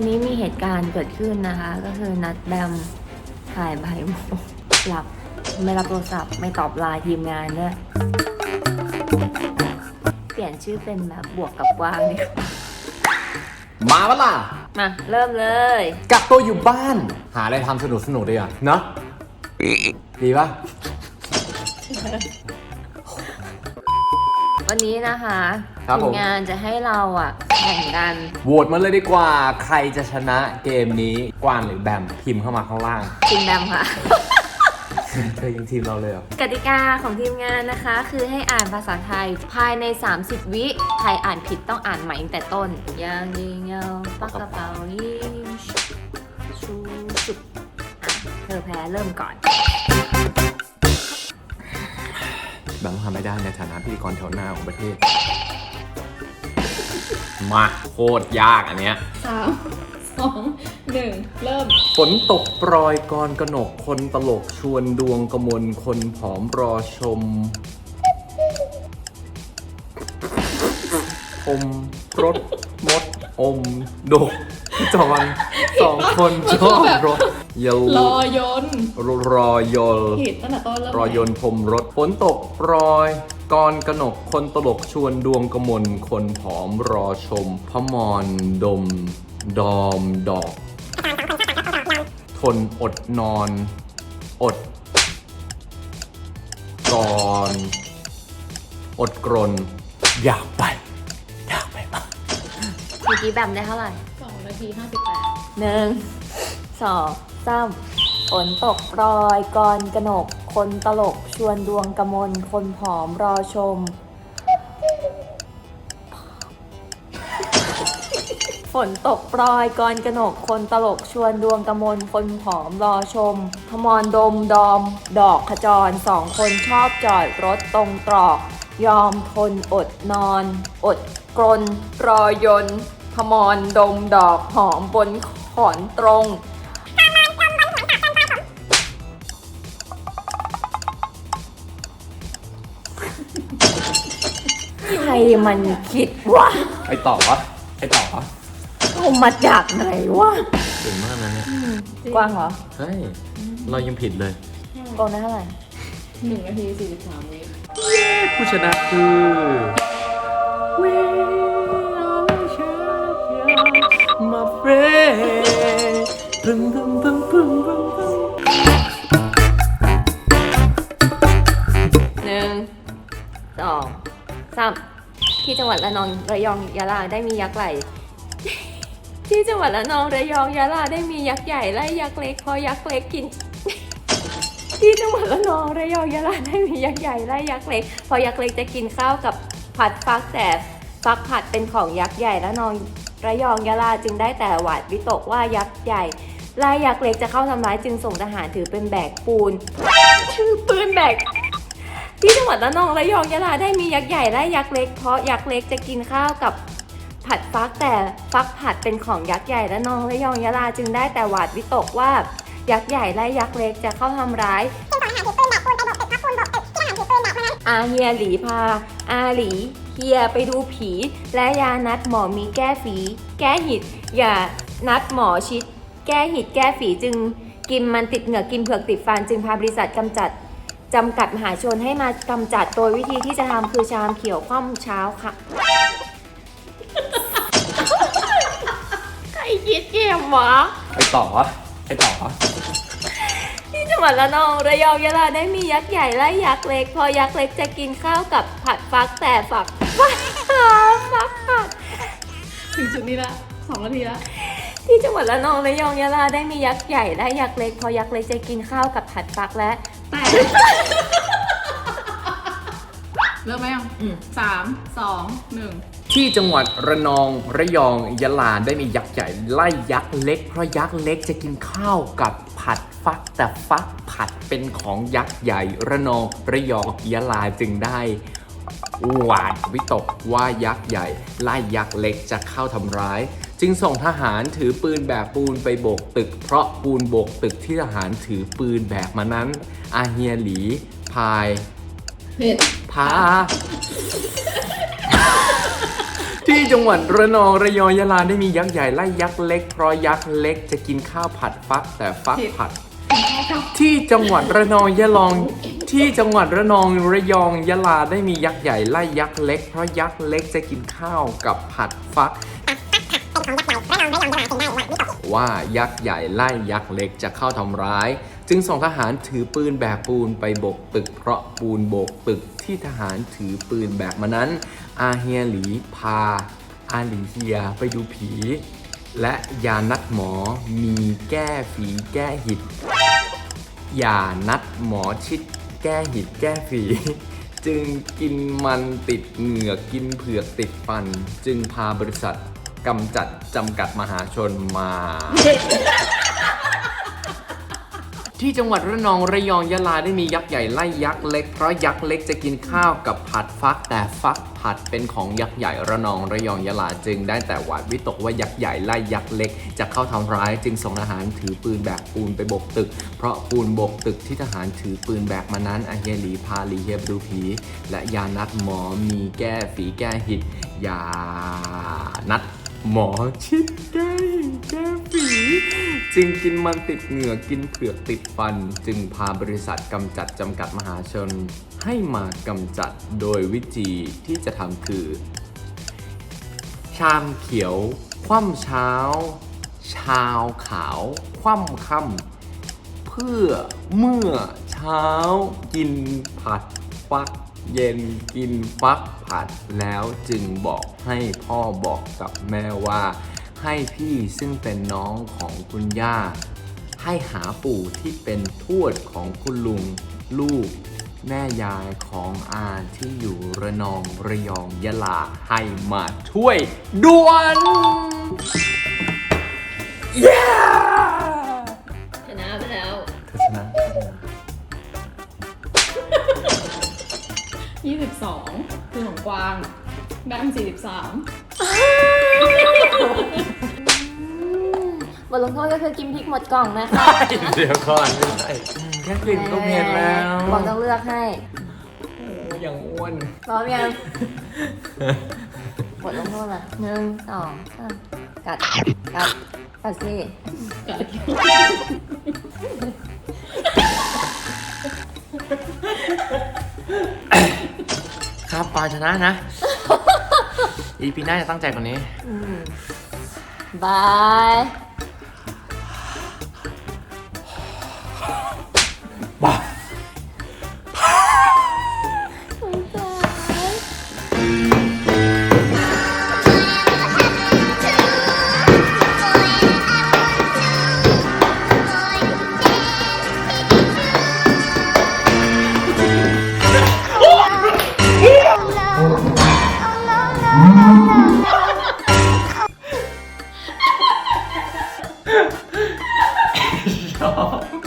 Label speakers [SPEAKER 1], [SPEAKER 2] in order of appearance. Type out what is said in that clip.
[SPEAKER 1] วันนี้มีเหตุการณ์เกิดขึ้นนะคะ ก็คือนัดแบมถ่ายใบโมหลับ ไม่รับโทรศัพท์ ไม่ตอบไลน์ทีมงานด้วยเปลี่ยนชื่อเป็นแบบบวกกับกว้างดีกว่า
[SPEAKER 2] มาปะล่ะ
[SPEAKER 1] มา เริ่มเลย
[SPEAKER 2] กักตัวอยู่บ้าน หาอะไรทำสนุกสนุกๆดีอะเนาะดีปะ
[SPEAKER 1] วันนี้นะคะ
[SPEAKER 2] ครับ
[SPEAKER 1] ที
[SPEAKER 2] ผมม
[SPEAKER 1] งานจะให้เราอะแข่งกัน
[SPEAKER 2] โหวตมาเลยดีกว่า ใครจะชนะเกมนี้กวางหรือแบมพิมพ์เข้ามาข้างล่าง
[SPEAKER 1] ทีมแบมค่ะ
[SPEAKER 2] เธอยังทีมเราเลยเหรอ
[SPEAKER 1] กติกาของทีมงานนะคะ คือให้อ่านภาษาไทยภายใน 30 วิใครอ่านผิดต้องอ่านใหม่ตั้งแต่ต้นยางยิงยาวปักกระเป๋ายิงชูจุดอะเธอแพ้เริ่มก่อน
[SPEAKER 2] แบมทำไม่ได้ในฐานะพิธีกรแถวหน้าของประเทศ มาโคตรยากอันเนี้ย
[SPEAKER 3] สามสองหนึ่งเริ่ม
[SPEAKER 2] ฝนตกโปรยกรกนกคนตลกชวนดวงกมลคนผอมรอชมอมรถมดอมดกจอนสองคนชอบรถ ยาร
[SPEAKER 3] อยน
[SPEAKER 2] รอยล
[SPEAKER 3] ผิดตั้งแต่ต้นเริ่ม
[SPEAKER 2] รอยนพรมรถฝนตกโปรยกรกนกคนตลกชวนดวงกมลคนผอมรอชมพมรดม ดอมดอก ทนอดนอน อดกรอดกรนอยากไป อยากไปมาก
[SPEAKER 1] เมื่อกี้แบมได้เท่าไหร่
[SPEAKER 3] สองนาทีห้าสิบแปด
[SPEAKER 1] หนึ่งสอง สามฝนตกโปรยกรกนก คนตลกชวนดวงกมล คนผอมรอชม ฝนตกโปรยกรกนก คนตลกชวนดวงกมล คนผอมรอชมพมรดมดอม ดอกขจรสองคนชอบจอดรถตรงตรอก ยอมทนอดนอน อดกรนรอยนพมรดมดอกหอมบนขอนตรง มันคิดวะ
[SPEAKER 2] ไปต่อวะไปต่อวะ
[SPEAKER 1] เอามาจากไหนวะ
[SPEAKER 2] เก่งมากนะเนี่ย
[SPEAKER 1] กว้างเหรอ
[SPEAKER 2] เฮ้ยเรายังผิดเลย
[SPEAKER 1] โกงได้เท่าไหร่
[SPEAKER 3] หนึ่งนาทีสี่สิบสามวิ
[SPEAKER 2] ผู้ชนะคือ We are the champions my friend พึมพึมพึมพึมพึมพึม
[SPEAKER 1] หนึ่งสองสาม ที่จังหวัดระนองระยองยะลาได้มียักษ์ไหลที่จังหวัดระนองระยองยะลาได้มียักษ์ใหญ่และยักษ์เล็กพอยักษ์เล็กกิน ที่จังหวัดระนองระยองยะลาได้มียักษ์ใหญ่และยักษ์เล็กพอยักษ์เล็กจะกินข้าวกับผัดฟักแต่ฟักผัดเป็นของยักษ์ใหญ่และนองระยองยะลาจึงได้แต่หวาดวิตกว่ายักษ์ใหญ่ไล่ยักษ์เล็กจะเข้าทำร้ายจึงส่งทหารถือเป็นแบกปูนชื่อปืนแบก ที่จังหวัดระนองระยองยะลาได้มียักษ์ใหญ่และยักษ์เล็ก เพราะยักษ์เล็กจะกินข้าวกับผัดฟักแต่ฟักผัดเป็นของยักษ์ใหญ่และนองระยองยะลาจึงได้แต่หวาดวิตกว่ายักษ์ใหญ่และยักษ์เล็กจะเข้าทำร้ายอาเฮียหลีพา อาหลีเฮียไปดูผี และยานัดหมอมีแก้ฝี แก้หิด อย่านัดหมอชิด แก้หิดแก้ฝีจึงกินมันติดเหงือกกินเผือกติดฟันจึงพาบริษัทกำจัด จำกัดมหาชนให้มากำจัดโดยวิธีที่จะทำคือชามเขียวคว่ำเช้าค่ะ ใครคิดเกมวะ
[SPEAKER 2] ไปต่อวะไปต่อวะ
[SPEAKER 1] ที่จังหวัดระนองระยองยะลาได้มียักษ์ใหญ่และยักษ์เล็ก พอยักษ์เล็กจะกินข้าวกับผัดฟักแต่ฝักฟักฟักผัด
[SPEAKER 3] ถึงจุดนี้ละสองนาทีละ
[SPEAKER 1] ที่จังหวัดระนองระยองยะลาได้มียักษ์ใหญ่และยักษ์เล็ก พอยักษ์เล็กจะกินข้าวกับผัดฟักและ
[SPEAKER 3] แต่ เริ่มไหมยังสามสองหนึ่ง
[SPEAKER 2] ที่จังหวัดระนองระยองยะลาได้มียักษ์ใหญ่ไล่ยักษ์เล็ก เพราะยักษ์เล็กจะกินข้าวกับผัดฟักแต่ฟักผัดเป็นของยักษ์ใหญ่ ระนองระยองยะลาจึงได้หวาดวิตกว่ายักษ์ใหญ่ไล่ยักษ์เล็กจะเข้าทำร้าย จึงส่งทหารถือปืนแบกปูนไปโบกตึก เพราะปูนโบกตึกที่ทหารถือปืนแบกมานั้น อาเฮียหลี พาย
[SPEAKER 3] เผ็ด
[SPEAKER 2] พา ที่จังหวัดระนองระยองยะลาได้มียักษ์ใหญ่ไล่ยักษ์เล็ก เพราะยักษ์เล็กจะกินข้าวผัดฟักแต่ฟักผัด ที่จังหวัดระนองยะลองที่จังหวัดระนองระยองยะลาได้มียักษ์ใหญ่ไล่ยักษ์เล็ก เพราะยักษ์เล็กจะกินข้าวกับผัดฟัก ว่ายักษ์ใหญ่ไล่ยักษ์เล็กจะเข้าทำร้าย จึงส่งทหารถือปืนแบกปูนไปโบกตึก เพราะปูนโบกตึกที่ทหารถือปืนแบกมานั้น อาเฮียหลีพา อาหลีเฮียไปดูผี และยานัดหมอมีแก้ฝีแก้หิดยานัดหมอชิดแก้หิดแก้ฝีจึงกินมันติดเหงือกกินเผือกติดฟัน จึงพาบริษัท กำจัดจำกัดมหาชนมา ที่จังหวัดระนองระยองยะลาได้มียักษ์ใหญ่ไล่ยักษ์เล็กเพราะยักษ์เล็กจะกินข้าวกับผัดฟัก แต่ฟักผัดเป็นของยักษ์ใหญ่ระนองระยองยะลาจึงได้แต่หวาดวิตกว่ายักษ์ใหญ่ไล่ยักษ์เล็ก จะเข้าทำร้ายจึงส่งทหารถือปืนแบกปูนไปโบกตึก เพราะปูนโบกตึกที่ทหารถือปืนแบกมานั้นอาเฮียหลีพาลีเฮียบดูผีและยานัดหมอมีแก้ฝีแก้หิดยานัด หมอชิดแก้แก้ฝีจึงกินมันติดเหงือกกินเผือกติดฟัน จึงพาบริษัทกำจัดจำกัดมหาชน ให้มากำจัดโดยวิธีที่จะทำคือ ชามเขียว คว่ำเช้า ชาวขาว คว่ำค่ำเพื่อเมื่อเช้ากินผัดฟัก เย็นกินฟักผัดแล้วจึงบอกให้พ่อบอกกับแม่ว่า ให้พี่ซึ่งเป็นน้องของคุณย่า ให้หาปู่ที่เป็นทวดของคุณลุงลูก แม่ยายของอาที่อยู่ระนองระยองยะลาให้มาช่วยด่วนเี่
[SPEAKER 3] สิบสองคือของกวางแบม43 บ
[SPEAKER 1] ทลงโทษก็คือกินพริกหมดกล่องนะคะ
[SPEAKER 2] เดี๋ยวก่อนไม่ใช่แค่กลิ่นก็เผ็นแล้ว
[SPEAKER 1] บองต้องเลือกให้
[SPEAKER 2] โอ้ยังอ้วน
[SPEAKER 1] พร้อมยังบทลงโทษละหนึ่งสองสามกัด กัด กัดสิกัด
[SPEAKER 2] ครับปาชนะนะ อีพีหน้าจะตั้งใจกว่านี้
[SPEAKER 1] บาย
[SPEAKER 2] บ้า
[SPEAKER 4] 야.